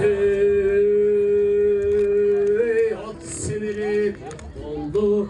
Hey at sinirip oldu.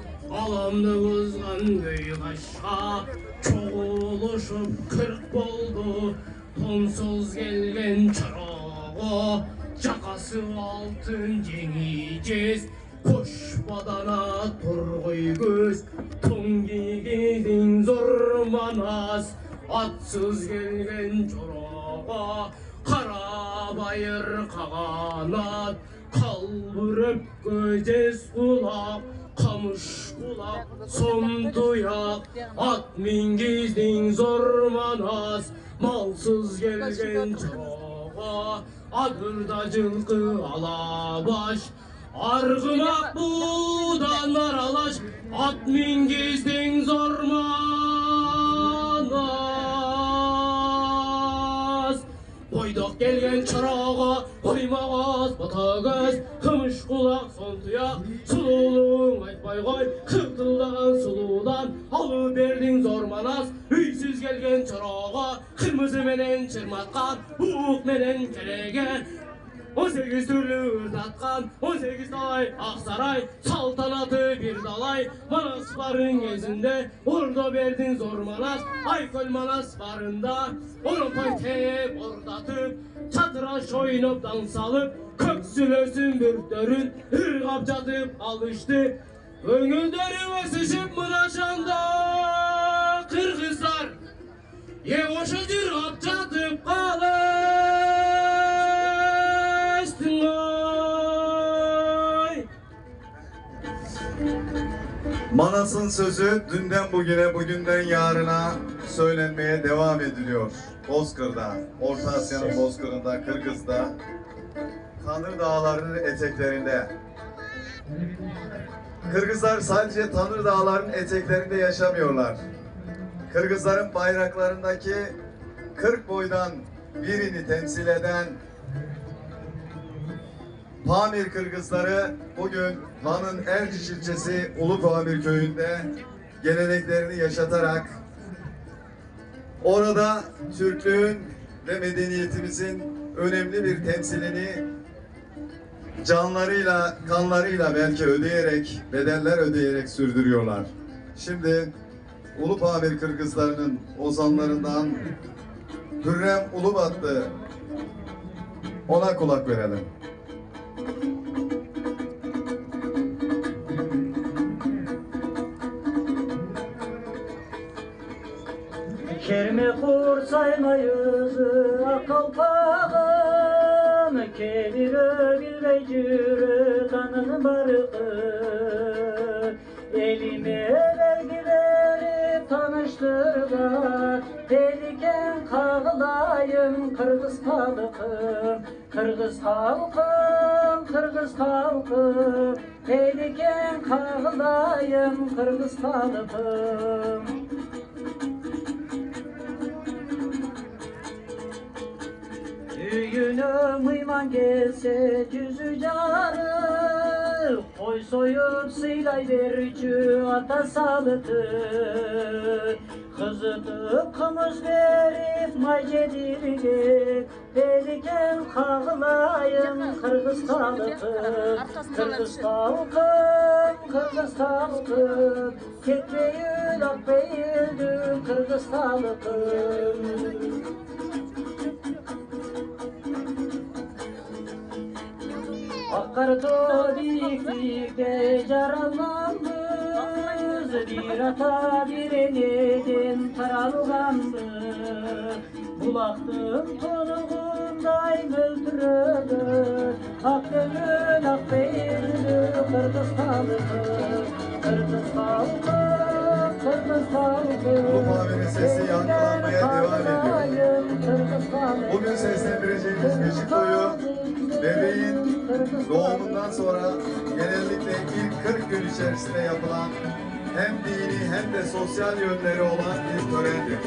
Göy başka Çok oluşup kırk boldu Tonsuz gelgen çırağı Çakası altın cengiceğiz Koş badana turguy göz Ton giydin zor manas. Atsız gelgen çorağa Kara bayır kaganat Kalbırıp göces kulak Kamış kulak son tuyak At mingizdin zor manas Malsız gelgen çorağa Adırda cılkı alabaş Argımak budan aralaş At mingizdin Gelgen çırağa Koymağaz batagöz Kımış kulak son tuyak Sululuğun aytpay koy Kırtıldagan suludan Alı berdin zor manas. Üysüz gelgen çırağa Kırmızı menen çırmatkan Uğuk menen keregen 18 türlü ırdatkan 18 dalay Aksaray Saltanatı bir dalay. Manas barın gezinde Orada verdin zor manas. Aykol manas barında Onu paytep ordatıp Çatıraş oynayıp dans alıp Köksülösün bürktörün Hırgap catıp alıştı. Öngülleri ösüşüp mıraşanda Kırgızlar Ye oşu cırgap catıp Manas'ın sözü dünden bugüne, bugünden yarına söylenmeye devam ediliyor. Bozkır'da, Orta Asya'nın Bozkır'ında, Kırgız'da, Tanrı Dağları'nın eteklerinde. Kırgızlar sadece Tanrı Dağları'nın eteklerinde yaşamıyorlar. Kırgızların bayraklarındaki 40 boydan birini temsil eden Pamir Kırgızları bugün Van'ın Erciş ilçesi Ulu Pamir köyünde geleneklerini yaşatarak orada Türklüğün ve medeniyetimizin önemli bir temsilini canlarıyla, kanlarıyla belki ödeyerek, bedeller ödeyerek sürdürüyorlar. Şimdi Ulu Pamir Kırgızlarının ozanlarından Hürrem Ulubatlı ona kulak verelim. Kerme kursayma yüzü akalpağım Kebir bilbey cürü kanın barıkı Elime vergi verip tanıştırlar Kağlayım Kırgız halkım Kırgız halkım, Kırgız halkım. Deliken kağlayım Kırgız halkım. Düğünü mıyman gelse cüzü canı Koy soyup sıylay verici ata salıtı. Kızıtıp kımız verip macedirge Deliken kağlayın Kırgız kalıtı Kırgız halkım, Kırgız halkım Ketbeyül akbeyüldü Kırgız halkım Akarto diktikte yaralandı Bir ata bir eleden taralgandı Bulaktım tonuğunday möltürödü Ak gönül ak beyirlü Kırgız halkı Kırgız halkı Bu mavinin sesi yankılanmaya devam ediyor. Bugün seslendireceğimiz bebeğin doğumundan sonra genellikle ilk 40 gün içerisinde yapılan hem dini hem de sosyal yönleri olan bir törendir.